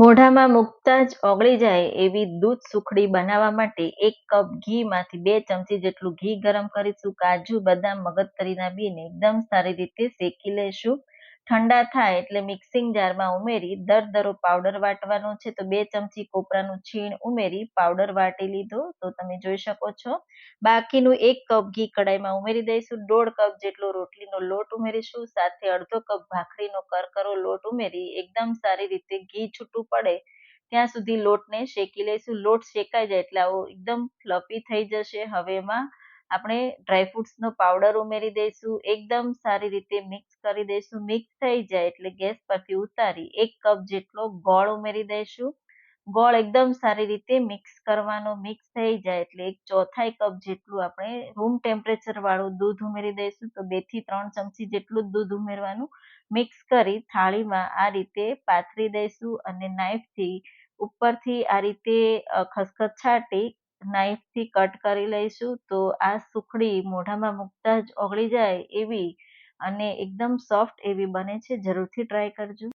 મોઢામાં મૂકતા જ ઓગળી જાય એવી દૂધ સુખડી બનાવવા માટે એક કપ ઘીમાંથી બે ચમચી જેટલું ઘી ગરમ કરીશું. કાજુ, બદામ, મગજતરીના બીને એકદમ સારી રીતે શેકી લઈશું ઠંડા થાય એટલે મિક્સિંગ જારમાં ઉમેરી દરદરો પાવડર વાટવાનો છે. તો બે ચમચી કોપરાનું છીણ ઉમેરી પાવડર વાટી લીધો. તો તમે જોઈ શકો છો. બાકીનું એક કપ ઘી કડાઈમાં ઉમેરી દઈશું. દોઢ કપ જેટલો રોટલીનો લોટ ઉમેરીશું. સાથે અડધો કપ ભાખરીનો કરકરો લોટ ઉમેરી એકદમ સારી રીતે ઘી છૂટું પડે ત્યાં સુધી લોટને શેકી લઈશું. લોટ શેકાઈ જાય એટલે આવો એકદમ ફ્લફી થઈ જશે હવે એમાં આપણે ડ્રાયફ્રૂટ્સનો પાવડર ઉમેરી દઈશું, એકદમ સારી રીતે મિક્સ કરી દઈશું. મિક્સ થઈ જાય એટલે ગેસ પરથી ઉતારી એક કપ જેટલો ગોળ ઉમેરી દઈશું. ગોળ એકદમ સારી રીતે મિક્સ કરવાનો મિક્સ થઈ જાય એટલે એક ચોથાઈ કપ જેટલું આપણે રૂમ ટેમ્પરેચર વાળું દૂધ ઉમેરી દઈશું. તો બેથી ત્રણ ચમચી જેટલું દૂધ ઉમેરવાનું. મિક્સ કરી થાળીમાં આ રીતે પાથરી દઈશું અને નાઇફથી ઉપરથી આ રીતે ખસખસ છાંટી નાઇફથી કટ કરી લઈશું તો આ સુખડી મોઢામાં મૂકતા જ ઓગળી જાય એવી અને એકદમ સોફ્ટ એવી બને છે. જરૂરથી ટ્રાય કરજો.